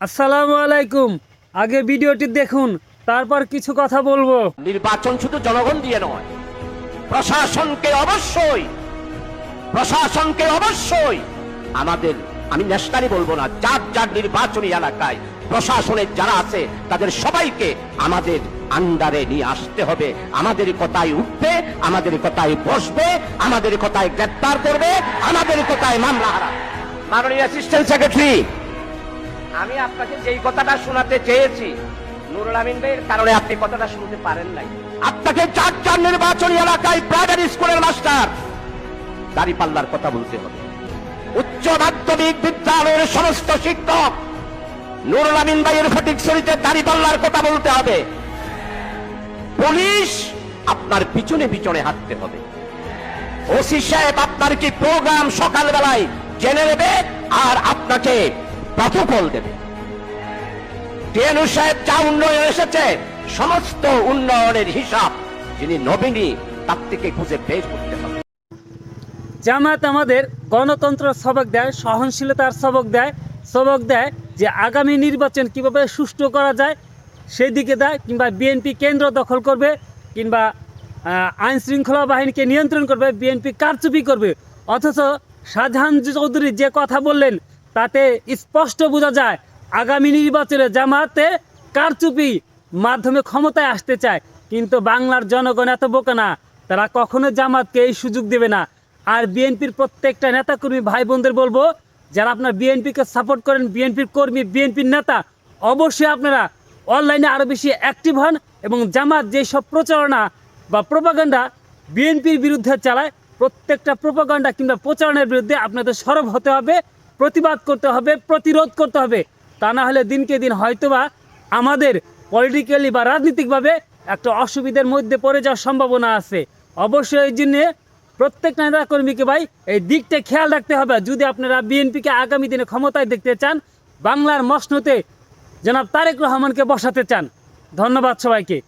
আসসালামু আলাইকুম। আগে ভিডিওটি দেখুন, তারপর কিছু কথা বলব। নির্বাচন শুধু জনগণ দিয়ে নয়, প্রশাসনকে অবশ্যই প্রশাসনকে অবশ্যই আমাদের, আমি ন্যাশনালি বলব না, যার যার নির্বাচনী এলাকায় প্রশাসনের যারা আছে, তাদের সবাইকে আমাদের আন্ডারে নিয়ে আসতে হবে। আমাদের কথায় উঠবে, আমাদের কথায় বসবে, আমাদের কথায় গ্রেপ্তার করবে, আমাদের কথায় মামলা হারা মাননীয় অ্যাসিস্ট্যান্ট সেক্রেটারি আমি আপনাকে যেই কথাটা শোনাতে চেয়েছি, নুরুল আমিন ভাইয়ের কারণে আপনি কথাটা শুনতে পারেন নাই। আপনাকে চার চার নির্বাচনী এলাকায় প্রাইমারি স্কুলের মাস্টার দাড়ি পাল্লার কথা বলতে হবে। উচ্চ মাধ্যমিক বিদ্যালয়ের সমস্ত শিক্ষক নুরুল আমিন ভাইয়ের ফটিক শরীতে দাড়ি পাল্লার কথা বলতে হবে। পুলিশ আপনার পিছনে পিছনে হাঁটতে হবে। ওসি সাহেব আপনার কি প্রোগ্রাম সকালবেলায় জেনে নেবে? আর আপনাকে প্রটোকল দেবে। টিএনু সাহেব যা উন্নয়ন এসেছে, সমস্ত উন্নয়নের হিসাব যিনি নবীনী তার থেকে খুঁজে বের করতে হবে। জামাত আমাদের গণতন্ত্র সবক দেয়, সহনশীলতার সবক দেয় সবক দেয় যে আগামী নির্বাচন কীভাবে সুষ্ঠু করা যায় সেই দিকে দেয় কিংবা বিএনপি কেন্দ্র দখল করবে কিংবা আইন শৃঙ্খলা বাহিনীকে নিয়ন্ত্রণ করবে, বিএনপি কারচুপি করবে। অথচ শাহজাহান চৌধুরী যে কথা বললেন তাতে স্পষ্ট বোঝা যায়, আগামী নির্বাচনে জামাতে কারচুপি মাধ্যমে ক্ষমতায় আসতে চায়। কিন্তু বাংলার জনগণ এত বোকা না, তারা কখনো জামাতকে এই সুযোগ দেবে না। আর বিএনপির প্রত্যেকটা নেতাকর্মী ভাই বোনদের বলব, যারা আপনার বিএনপিকে সাপোর্ট করেন, বিএনপির কর্মী, বিএনপির নেতা, অবশ্যই আপনারা অনলাইনে আরও বেশি অ্যাক্টিভ হন এবং জামাত যেসব প্রচারণা বা প্রপাগান্ডা বিএনপির বিরুদ্ধে চালায়, প্রত্যেকটা প্রপাগান্ডা কিংবা প্রচারণার বিরুদ্ধে আপনাদের সরব হতে হবে। প্রতিবাদ করতে হবে, প্রতিরোধ করতে হবে। তা না হলে দিনকে দিন হয়তোবা আমাদের পলিটিক্যালি বা রাজনৈতিকভাবে একটা অসুবিধার মধ্যে পড়ে যাওয়ার সম্ভাবনা আছে। অবশ্যই এই জন্যে প্রত্যেক নেতা কর্মীকে ভাই এই দিকটা খেয়াল রাখতে হবে। যদি আপনারা বিএনপিকে আগামী দিনে ক্ষমতায় দেখতে চান, বাংলার মসনতে জনাব তারেক রহমানকে বসাতে চান। ধন্যবাদ সবাইকে।